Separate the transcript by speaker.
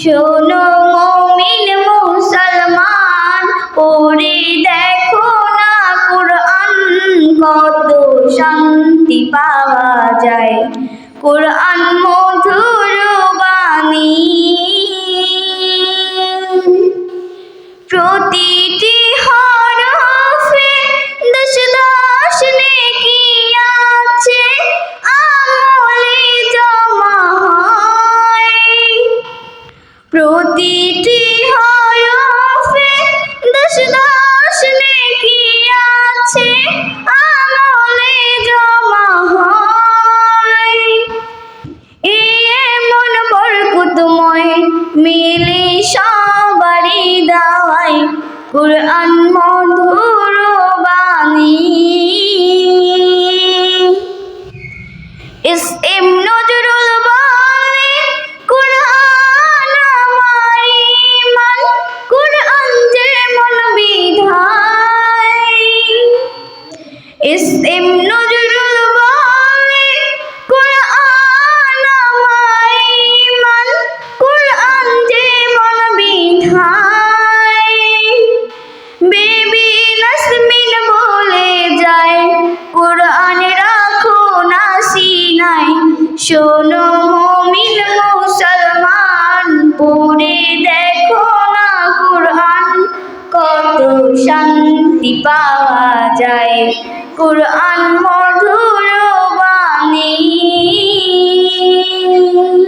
Speaker 1: শোনো মমিন মুসলমান পড়ে দেখো না কোরআন কত শান্তি পাওয়া যায়। কোরআন মধুর মিলে সবারই দাওয়াই কুরআন মধুর বাণী। ইস এম নজরুল শান্তি পাওয়া যায়। কোরআন